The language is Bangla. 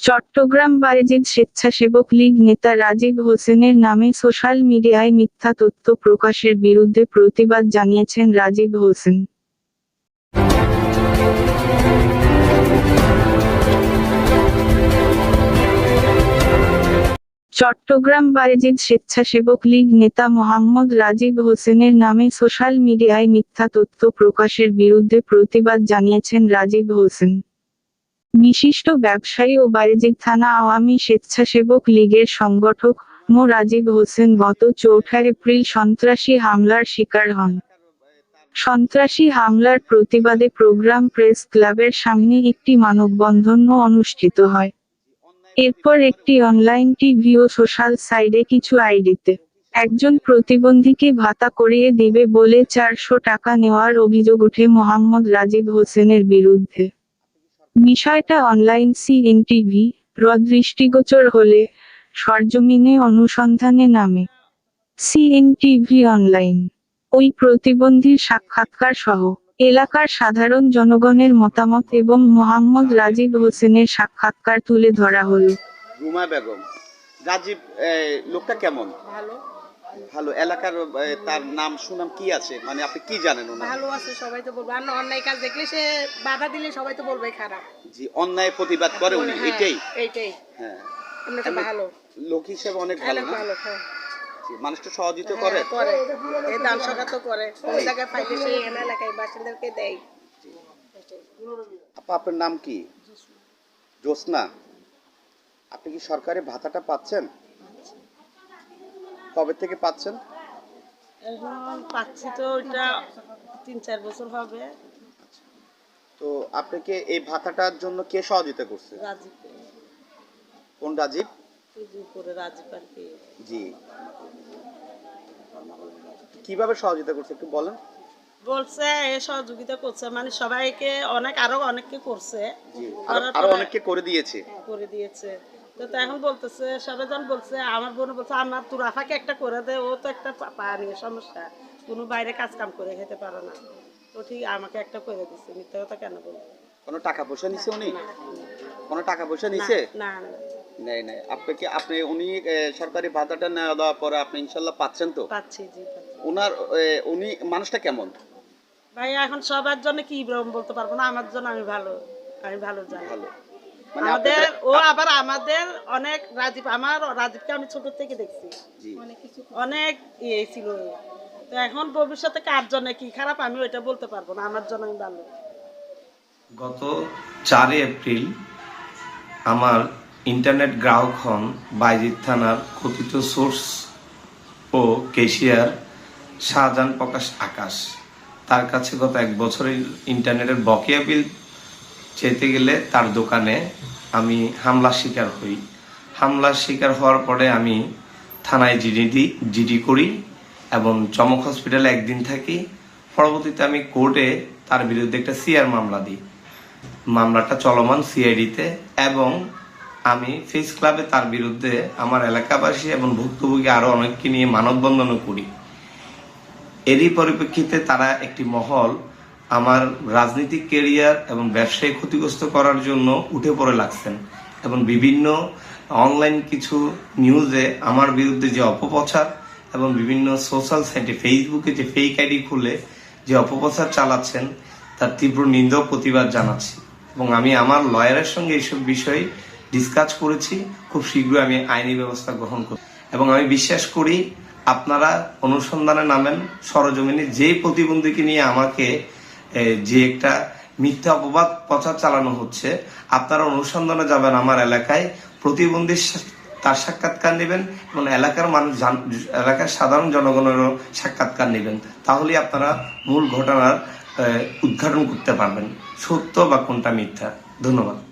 চট্টগ্রাম বায়েজিদ স্বেচ্ছাসেবক লীগ নেতা রাজীব হোসেনের নামে সোশ্যাল মিডিয়ায় মিথ্যা তথ্য প্রকাশের বিরুদ্ধে প্রতিবাদ জানিয়েছেন রাজীব হোসেন। চট্টগ্রাম বায়েজিদ স্বেচ্ছাসেবক লীগ নেতা মোহাম্মদ রাজীব হোসেনের নামে সোশ্যাল মিডিয়ায় মিথ্যা তথ্য প্রকাশের বিরুদ্ধে প্রতিবাদ জানিয়েছেন রাজীব হোসেন। বিশিষ্ট ব্যবসায়ী ও বায়েজিদ থানা আওয়ামী স্বেচ্ছাসেবক লীগের সংগঠক মো রাজীব হোসেন গত চৌঠা এপ্রিল সন্ত্রাসী হামলার শিকার হন। সন্ত্রাসী হামলার প্রতিবাদে প্রোগ্রাম প্রেস ক্লাবের সামনে একটি মানববন্ধন অনুষ্ঠিত হয়। এরপর একটি অনলাইন টিভি ও সোশ্যাল সাইডে কিছু আইডিতে একজন প্রতিবন্ধীকে ভাতা করিয়ে দিবে বলে চারশো টাকা নেওয়ার অভিযোগ ওঠে মোহাম্মদ রাজীব হোসেনের বিরুদ্ধে। বিষয়টা অনলাইন সিএনটিভি র দৃষ্টিগোচর হলে সরজমিনে অনুসন্ধানে নামে। সিএনটিভি অনলাইন ওই প্রতিবন্ধীর সাক্ষাৎকার সহ এলাকার সাধারণ জনগণের মতামত এবং মোহাম্মদ রাজীব হোসেনের সাক্ষাৎকার তুলে ধরা হলো। রুমা বেগম রাজীব লোকটা কেমন? ভালো। ভালো এলাকার তার নাম সুনাম কি আছে? মানে আপনি কি জানেন ওনার? ভালো আছে সবাই তো বলব। আর অন্যায় কাজ দেখলে সে বাধা দিলে সবাই তো বলবে খারাপ। জি অন্যায় প্রতিবাদ করে উনি হ্যাঁ, এটাই? এইটাই। হ্যাঁ। ভালো। লোক হিসেবে অনেক ভালো না? ভালো হ্যাঁ। জি, মানুষটা সহযোগিতা করে হ্যাঁ, করে। এই দান সভা তো করে। ওই জায়গায় পাইলে সে এনা এলাকায় বাসিন্দাদেরকে দেয়। আপা আপনার নাম কি? জ্যোৎস্না আপনি কি সরকারি ভাতাটা পাচ্ছেন? কবে থেকে পাচ্ছেন? এখন পাচ্ছি তো ওইটা তিন চার বছর হবে। তো আপনাকে এই ভাতাটার জন্য কে সহযোগিতা করছে? রাজীব। কোন রাজীব? করে রাজীব আর কি। জি। কীভাবে সহযোগিতা করছে একটু বলেন। বলছে এ সহযোগিতা করছে মানে সবাইকে অনেক আরও অনেককে করছে। আরও অনেককে করে দিয়েছে। করে দিয়েছে। তো এখন বলতেছে সবাইজন বলছে আমার বোন বলছে আমার তুরাফাকে একটা করে দে ও তো একটা পা- পা সমস্যা। কোনো বাইরে কাজ কাম করে খেতে পারে না। তো ঠিক আমাকে একটা করে দিচ্ছে মিথ্যা কথা কেন বলব? কোনো টাকা পয়সা নিছে উনি? কোনো টাকা পয়সা নিছে? না না নেই নেই। আপনাকে আপনি উনি সরকারি ভাতাটা নেওয়া দেওয়ার পরে আপনি ইনশাল্লাহ পাচ্ছেন তো? পাচ্ছি জি। ওনার উনি মানুষটা কেমন? ভাই এখন সবার জন্য কি বলতে পারব না আমার জন্য আমি ভালো আমি ভালো জানি। ভালো। আমাদের আপনাদের- ও আবার আমাদের অনেক রাজীব আমার রাজীবকে আমি ছোট থেকে দেখছি। অনেক ইয়ে ছিল। তো এখন ভবিষ্যতে কার জন্য কি খারাপ আমি ওইটা বলতে পারব না আমার জন্য আমি ভালো। গত চারই এপ্রিল আমার ইন্টারনেট গ্রাহক হন বাইজিৎ থানার কথিত সোর্স ও কেশিয়ার শাহজাহান প্রকাশ আকাশ। তার কাছে গত এক বছরের ইন্টারনেটের বকেয়া বিল চেতে গেলে তার দোকানে আমি হামলার শিকার হই। হামলার শিকার হওয়ার পরে আমি থানায় জিডি দিই জিডি করি এবং চমক হসপিটালে একদিন থাকি। পরবর্তীতে আমি কোর্টে তার বিরুদ্ধে একটা সিআর মামলা দিই। মামলাটা চলমান সিআইডিতে এবং আমি ফেস ক্লাবে তার বিরুদ্ধে আমার এলাকাবাসী এবং ভুক্তভোগী আরও অনেককে নিয়ে মানববন্ধনও করি। এরই পরিপ্রেক্ষিতে তারা একটি মহল আমার রাজনৈতিক কেরিয়ার এবং ব্যবসায় ক্ষতিগ্রস্ত করার জন্য উঠে পড়ে লাগছেন। এবং বিভিন্ন অনলাইন কিছু নিউজে আমার বিরুদ্ধে যে অপপ্রচার এবং বিভিন্ন সোশ্যাল সাইটে ফেসবুকে যে ফেক আইডি খুলে যে অপপ্রচার চালাচ্ছেন, তার তীব্র নিন্দা প্রতিবাদ জানাচ্ছি। এবং আমি আমার লয়ারের সঙ্গে এইসব বিষয়ে ডিসকাস করেছি। খুব শীঘ্রই আমি আইনি ব্যবস্থা গ্রহণ করি এবং আমি বিশ্বাস করি, আপনারা অনুসন্ধানে নামেন, সরজমিনে যে প্রতিবন্ধীকে নিয়ে আমাকে যে একটা মিথ্যা অপবাদ প্রচার চালানো হচ্ছে, আপনারা অনুসন্ধানে যাবেন আমার এলাকায়, প্রতিবন্ধী তার সাক্ষাৎকার নেবেন এবং এলাকার মানুষ এলাকার সাধারণ জনগণেরও সাক্ষাৎকার নেবেন। তাহলে আপনারা মূল ঘটনার উদ্ঘাটন করতে পারবেন। সত্য বা কোনটা মিথ্যা? ধন্যবাদ।